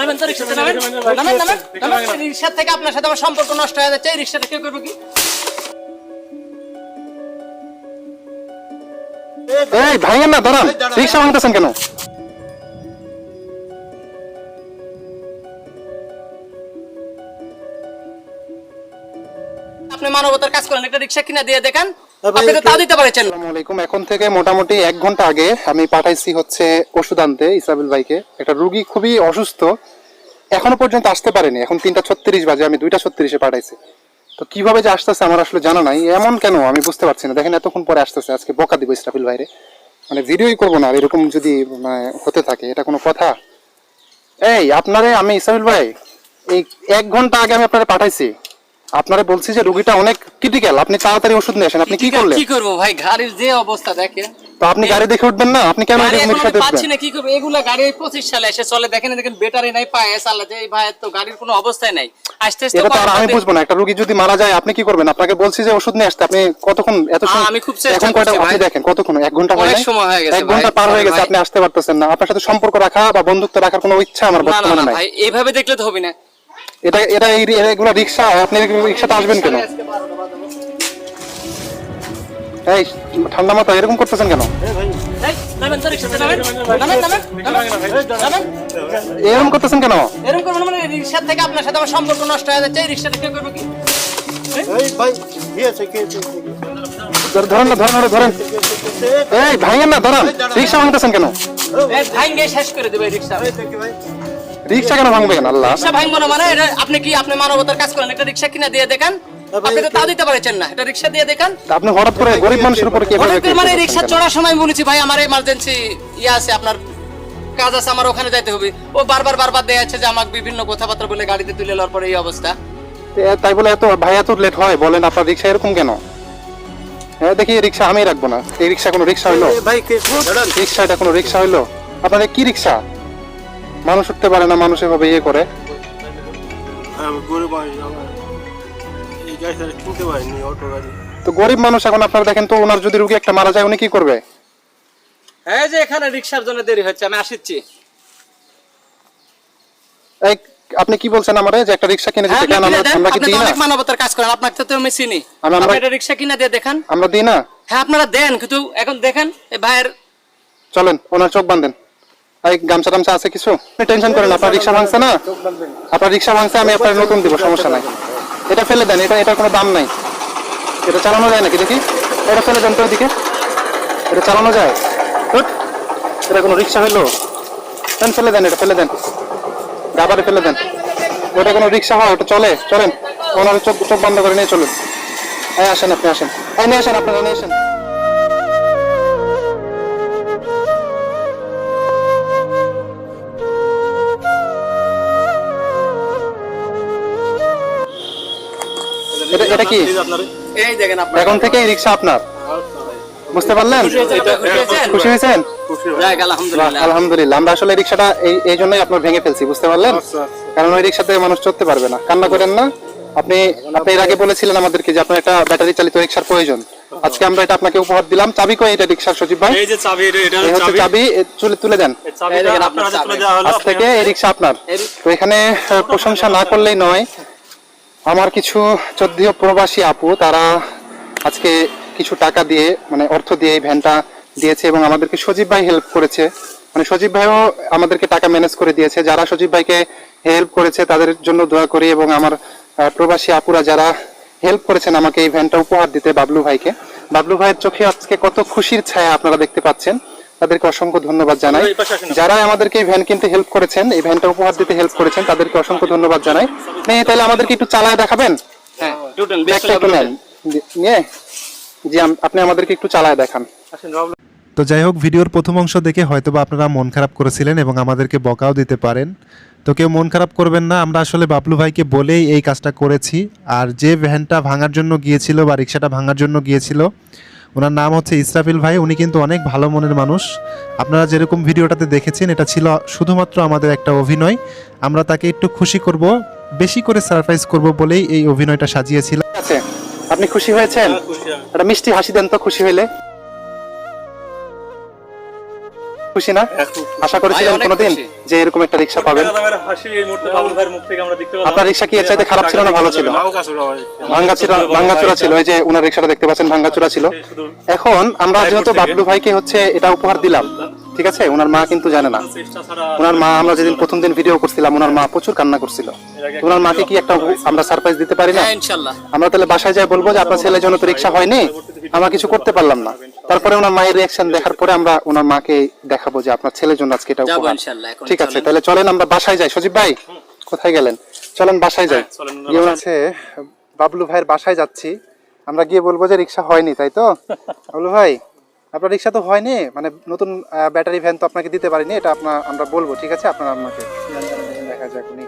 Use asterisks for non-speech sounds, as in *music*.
নামেন তো রিক্সাতে নামেন। নামেন নামেন। নামেন রিক্সা থেকে আপনার সাথে আমার সম্পর্ক নষ্ট হয়ে যাচ্ছে এই রিক্সাটা কেউ করব কি? এই ভাইয়েন না দাঁড়ান। রিক্সা ভাঙতেছেন কেন? আপনি মানবতার কাজ করেন একটা রিক্সা কিনা দিয়ে দেখান। তো দিতে পারছেন। না। এখন থেকে মোটামুটি এক ঘণ্টা আগে আমি পাঠাইছি হচ্ছে ওষুধ আনতে ইসরাবিল ভাইকে। একটা রুগী খুবই অসুস্থ এখনও পর্যন্ত আসতে পারেনি। এখন তিনটা ছত্রিশ বাজে আমি দুইটা ছত্রিশে পাঠাইছি। তো কীভাবে যে আসতেছে আমার আসলে জানা নাই। এমন কেন আমি বুঝতে পারছি না। দেখেন এতক্ষণ পরে আসতেছে আজকে বকা দিব ইসরাফিল ভাইরে। মানে ভিডিওই করব না আর এরকম যদি মানে হতে থাকে এটা কোনো কথা? এই আপনারে আমি ইসরাফিল ভাই এই এক ঘণ্টা আগে আমি আপনারে পাঠাইছি। আপনারে বলছি যে রুগীটা অনেক ক্রিটিক্যাল আপনি তাড়াতাড়ি ওষুধ নিয়ে আসেন আপনি কি করলেন? কি করব ভাই? গাড়ির যে অবস্থা দেখেন। তো আপনি গাড়ি দেখে উঠবেন না? আপনি কেন এরকম আমি পাচ্ছি না কি করব এগুলা গাড়ি পঁচিশ সালে এসে চলে। দেখেন দেখেন ব্যাটারি নাই পায়ে চালাতে এই ভাই তো গাড়ির কোনো অবস্থায় নাই। আস্তে আস্তে এটা তো আমি বুঝব না। একটা রুগী যদি মারা যায় আপনি কি করবেন? আপনাকে বলছি যে ওষুধ নিয়ে আসতে। আপনি কতক্ষণ এত সময়- আমি খুব চেষ্টা এখন কয়টা আপনি। দেখেন কতক্ষণ? এক ঘণ্টা হয় অনেক সময় হয়ে গেছে এক ঘণ্টা পার হয়ে গেছে আপনি আসতে পারতেছেন না। আপনার সাথে সম্পর্ক রাখা বা বন্ধুত্ব রাখার কোনো ইচ্ছা আমার না না বর্তমানে না নাই। ভাই এইভাবে দেখলে তো হবে না। এটা এটা এগুলো রিক্সা, আপনি রিক্সাতে আসবেন কেন? এই, ঠান্ডা মাথা এরকম করতেছেন কেন? এরকম করতেছেন কেন? এরকম করবেন মানে রিক্সা থেকে আপনার সাথে আমার সম্পর্ক নষ্ট হয়ে যাচ্ছে এই রিক্সাটা কেউ করব কি ধরেন না, ধরেন। ধরেন ভাইয়েন না দাঁড়ান রিক্সা ভাঙতেছেন কেন? ভাঙ্গে শেষ করে দেবে এই রিক্সা ভাই রিক্সা কেন? আল্লাহ। রিক্সা ভাঙবো না মানে এটা আপনি কি আপনি মানবতার কাজ করেন? একটা রিক্সা কিনা দিয়ে দেখান। আপনি তো তাও দিতে পারছেন না। এটা রিক্সা দিয়ে দেখান। আপনি হঠাৎ করে গরিব মানুষের উপরে কীভাবে অনেকের মানে রিক্সা চড়ার সময় বলেছি ভাই আমার এমার্জেন্সি ইয়ে আছে আপনার কাজ আছে আমার ওখানে যাইতে হবে। ও বারবার বারবার দেয়া আছে যে আমাকে বিভিন্ন কথাবার্তা বলে গাড়িতে তুলে নেওয়ার পরে এই অবস্থা। তাই বলে এত ভাই এত লেট হয়? বলেন আপনার রিক্সা এরকম কেন? হ্যাঁ দেখি এই রিক্সা আমি রাখব না। এই রিক্সা কোনো রিক্সা হইল? ভাই রিক্সা এটা কোনো রিক্সা হইল? আপনাদের কি রিক্সা? মানুষ উঠতে পারে না মানুষ এভাবে ইয়ে করে। এই গাড়ি তো গরিব মানুষ এখন আপনারা দেখেন তো ওনার যদি রুগী একটা মারা যায় উনি কি করবে? হ্যাঁ যে এখানে রিক্সার জন্য দেরি হচ্ছে আমি আসিচ্ছি। এই আপনি কি বলছেন আমারে যে একটা রিক্সা কিনে হ্যাঁ, দিতে কেন আমরা কি দিই না? অনেক মানবতার কাজ করেন আপনাকে তো আমি চিনি। আমরা- একটা রিক্সা কিনা দিয়ে দেখান। আমরা দিই না? হ্যাঁ আপনারা দেন কিন্তু এখন দেখেন এই ভাইয়ের চলেন ওনার চোখ বাঁধেন। এই গামছা টামছা আছে কিছু? টেনশন করেন আপনার রিক্সা ভাঙছে না? আপনার রিক্সা ভাঙছে, আমি আপনার নতুন দিব, সমস্যা নাই। এটা ফেলে দেন, এটা এটার কোনো দাম নাই। এটা চালানো যায় নাকি দেখি? এটা ফেলে দেন তো ওদিকে। এটা চালানো যায়। এটা কোনো রিক্সা হইল দেন, ফেলে দেন, এটা ফেলে দেন। গাবারে ফেলে দেন। ওটা কোনো রিক্সা হয়, ওটা চলে, চলেন। ওনার চোখ চোখ বন্ধ করে নিয়ে চলুন। হ্যাঁ আসেন আপনি, আসেন। এই, নিয়ে আসেন, আপনারা নিয়ে আসেন। এটা এটা কি? এই দেখেন আপনার। এখন থেকে রিক্সা আপনার। বুঝতে পারলেন? খুশি হয়েছেন আলহামদুলিল্লাহ। আলহামদুলিল্লাহ। আমরা আসলে রিক্সাটা এই এই জন্যই আপনার ভেঙে ফেলছি বুঝতে পারলেন? আচ্ছা, কারণ ওই রিক্সাতে মানুষ চড়তে পারবে না। কান্না করেন না। আপনি আপনি এর আগে বলেছিলেন আমাদেরকে যে আপনার একটা ব্যাটারি চালিত রিক্সার প্রয়োজন। আজকে আমরা এটা আপনাকে উপহার দিলাম। চাবি কই এটা রিক্সার সচিব ভাই? এই যে চাবি এটা এই চাবি। তুলে তুলে দেন আজ থেকে এই রিক্সা আপনার। তো এখানে প্রশংসা না করলেই নয়। আমার কিছু চোদ্দীয় প্রবাসী আপু, তারা আজকে কিছু টাকা দিয়ে মানে অর্থ দিয়ে এই ভ্যানটা দিয়েছে এবং আমাদেরকে সজীব ভাই হেল্প করেছে। মানে সজীব ভাইও আমাদেরকে টাকা ম্যানেজ করে দিয়েছে। যারা সজীব ভাইকে হেল্প করেছে, তাদের জন্য দোয়া করি এবং আমার প্রবাসী আপুরা যারা হেল্প করেছেন আমাকে এই ভ্যানটা উপহার দিতে, বাবলু ভাইকে। বাবলু ভাইয়ের চোখে আজকে কত খুশির ছায়া আপনারা দেখতে পাচ্ছেন। তাদেরকে অসংখ্য ধন্যবাদ জানাই। যারা আমাদেরকে এই ভ্যান কিনতে হেল্প করেছেন এই ভ্যানটা উপহার দিতে হেল্প করেছেন তাদেরকে অসংখ্য ধন্যবাদ জানাই। আপনি তাহলে আমাদেরকে একটু চালায় দেখাবেন? হ্যাঁ নিয়ে জি আপনি আমাদেরকে একটু চালায় দেখান। তো যাই হোক ভিডিওর প্রথম অংশ দেখে হয়তোবা আপনারা মন খারাপ করেছিলেন এবং আমাদেরকে বকাও দিতে পারেন। তো কেউ মন খারাপ করবেন না আমরা আসলে বাবলু ভাইকে বলেই এই কাজটা করেছি। আর যে ভ্যানটা ভাঙার জন্য গিয়েছিল বা রিক্সাটা ভাঙার জন্য গিয়েছিল ওনার নাম হচ্ছে ইসরাফিল ভাই উনি কিন্তু অনেক ভালো মনের মানুষ। আপনারা যেরকম ভিডিওটাতে দেখেছেন এটা ছিল শুধুমাত্র আমাদের একটা অভিনয়। আমরা তাকে একটু খুশি করব বেশি করে সারপ্রাইজ করব বলেই এই অভিনয়টা সাজিয়েছিলাম। আপনি খুশি হয়েছেন? একটা মিষ্টি হাসি দেন তো খুশি হইলে। খুশি না? আশা করেছিলেন কোনোদিন যে এরকম একটা রিক্সা পাবেন। দামের হাসি এই মুহূর্তে বাবুল ভাইয়ের মুখ থেকে আমরা দেখতে পেলাম আপনার রিক্সা কি এর চাইতে খারাপ ছিল না ভালো ছিল? ভাঙ্গাচোরা হয়। ভাঙ্গাচুরা ভাঙ্গাচুরা ছিল এই যে ওনার রিক্সাটা দেখতে পাচ্ছেন ভাঙ্গাচুরা ছিল। এখন আমরা যেহেতু বাবলু ভাইকে হচ্ছে এটা উপহার দিলাম ঠিক আছে? ওনার মা কিন্তু জানে না। ওনার মা আমরা যেদিন প্রথম দিন ভিডিও করছিলাম ওনার মা প্রচুর কান্না করছিল। তো ওনার মাকে কি একটা আমরা সারপ্রাইজ দিতে পারি না? হ্যাঁ আমরা তাহলে বাসায় যাই বলব যে আপনার ছেলের জন্য তো রিক্সা হয়নি আমরা কিছু করতে পারলাম না। তারপরে ওনার মায়ের রিয়াকশন দেখার পরে আমরা ওনার মাকে দেখাবো যে আপনার ছেলের জন্য আজকে এটা উপহার। ঠিক আছে তাহলে চলেন আমরা বাসায় যাই। সজীব ভাই কোথায় গেলেন? চলেন বাসায় যাই। চলেন গিয়ে আছে বাবলু ভাইয়ের বাসায় যাচ্ছি। আমরা গিয়ে বলব যে রিক্সা হয়নি তাই তো? *laughs* বাবলু ভাই আপনার রিক্সা তো হয়নি? মানে নতুন ব্যাটারি ভ্যান তো আপনাকে দিতে পারিনি এটা আপনার আমরা বলব ঠিক আছে? আপনার আপনাকে দেখা যাক উনি